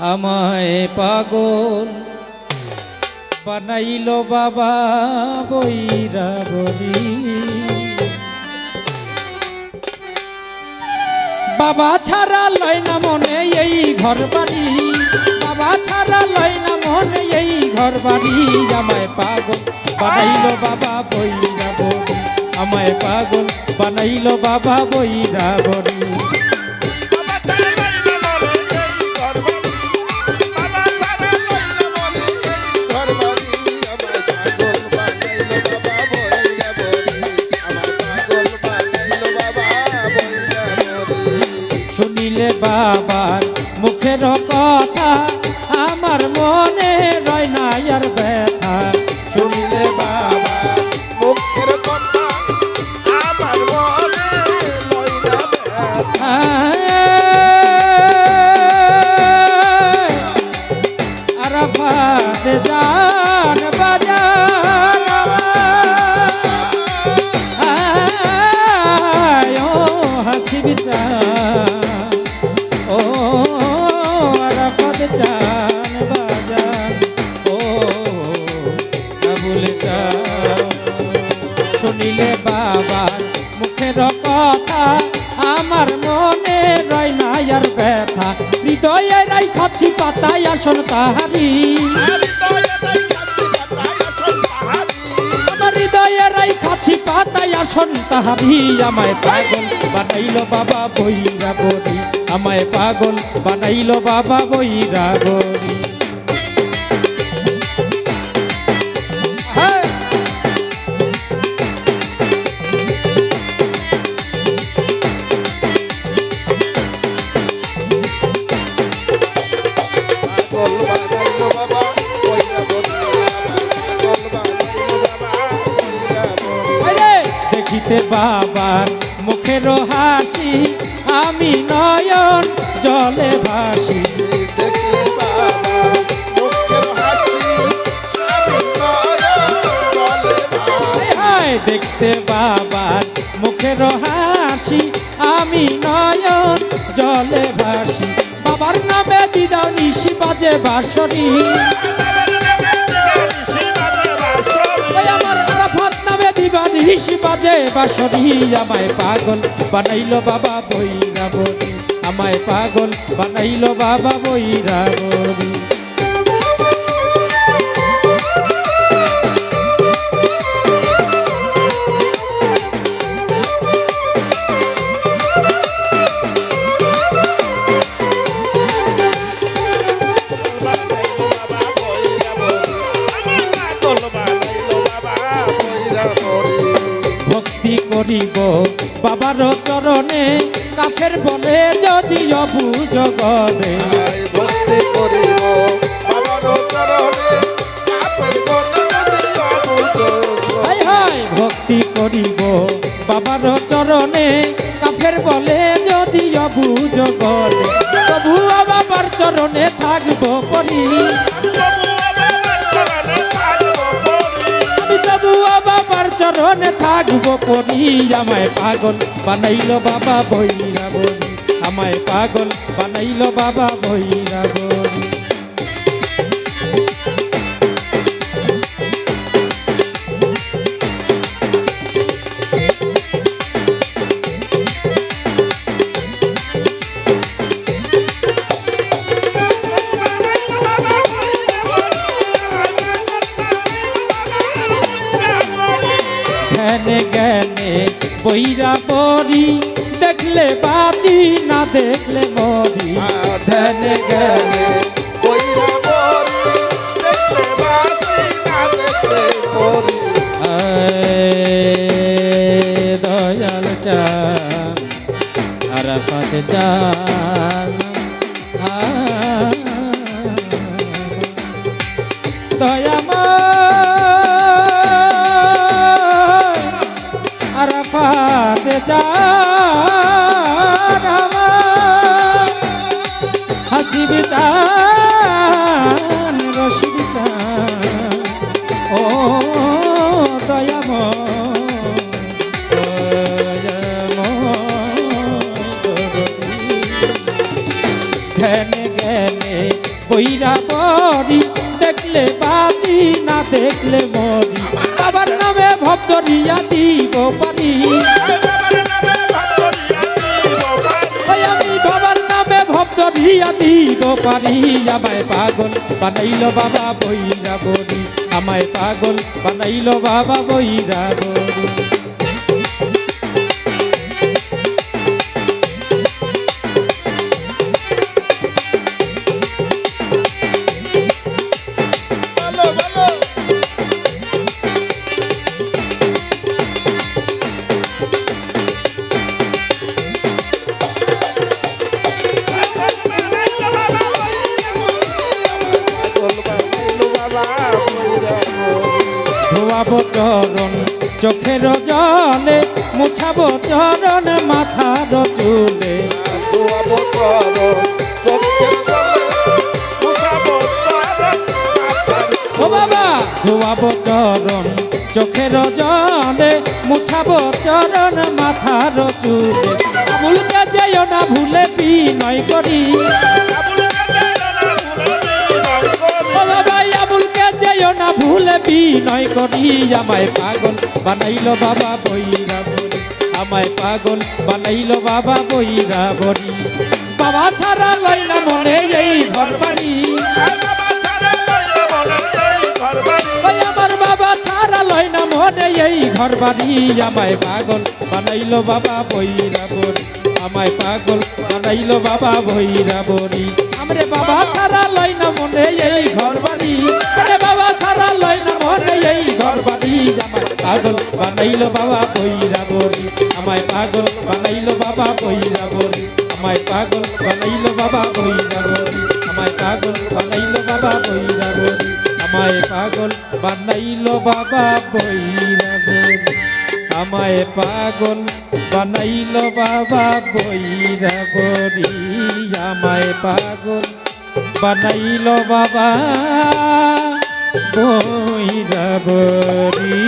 আমায় পাগল বানাইল বাবা বৈরা বরি বাবা ছাড়া লয় না মনে এই ঘর বাড়ি। বাবা ছাড়া লয় না মনে এই ঘর বাড়ি। আমায় পাগল বানাইল বাবা বৈরা বরি আমায় পাগল বানাইল বাবা বৈরা বরি শুনিলে বাবার মুখের কথা আমার মনে রয় না আর ব্যথা। হৃদয়ে রাই খাচ্ছি পাতায় আসন তাহারি। আমার হৃদয়ে রাই খাচ্ছি পাতায় আসন তাহারি। আমায় পাগল বানাইল বাবা বইরা বরি আমায় পাগল বানাইল বাবা বইরা বরি দেখিতে বাবার মুখের হাসি আমি নয়ন জলে ভাসি। দেখতে বাবার মুখের হাসি আমি নয়ন জলে ভাসি। বাবার নামে দিদাও নিশি বাজে বাসরি নিশি বাজে বাসরি আমায় পাগল বানাইল বাবা বৈরাবরী বরি আমায় পাগল বানাইল বাবা বইরা করিব। বাবার চরণে কাফের বলে যদি অবুজ গরে ভক্তি করিব। বাবার চরণে কাপের বনে যদি অবুঝ হাই হাই ভক্তি করিব। বাবার চরণে কাফের বলে যদি অবুজ গরে প্রভু বাবার চরণে থাকব করি। চরণে থাকব করি আমায় পাগল। বানাইল বাবা বইরা বলি আমায় পাগল বানাইল বাবা বইরা বরি দেখলে বাঁচি না দেখলে মরি ধ্যানে জ্ঞানে দেখলে বাঁচি না দেখলে মরি দয়াল চা আর পাতে দয়াময় আমার। হাসিব চান রশিদ ও দয়াময় ধ্যানে জ্ঞানে বইরা বরি দেখলে বাজি না, দেখলে মরি। বাবার নামে ভক্তরিয়া দিব ভক্তরিয়া দিব পারি আমায় পাগল বানাইল বাবা বইরা বরি আমায় পাগল বানাইল বাবা বইরা বরি ধোয়াবো চরণ চোখের জলে মুছাবো চরণ মাথার চুলে। চোখের মুছাবো চরণ বাবা। ধোয়াবো চরণ চোখের জলে মুছাবো চরণ মাথার চুলে। ভুলকে যেও না ভুলে বিনয় করি। বিনয় করি আমায় পাগল? বানাইলো বাবা বইরা বলি আমায় পাগল বানাইলো বাবা বইরা বলি বাবা ছাড়া লই না মনে এই ঘর বাড়ি আমার বাবা ছাড়া লয় না মনে এই ঘর বাড়ি আমায় পাগল বানাইলো বাবা বইরা বরি আমায় পাগল বানাইলো বাবা বইরা বরি আমরে বাবা ছাড়া লয় না মনে এই ঘর বাড়ি আমায় পাগল বানাইলো বাবা বইরা বরি আমায় পাগল বানাইলো বাবা বইরা বরি আমায় পাগল বানাইলো বাবা বইরা বরি আমায় পাগল বানাইলো বাবা বইরা বরি আমায় পাগল বানাইলো বাবা বইরা বলি আমায় পাগল বানাইলো বাবা বইরা বলি আমায় পাগল বানাইলো বাবা বই রাবরী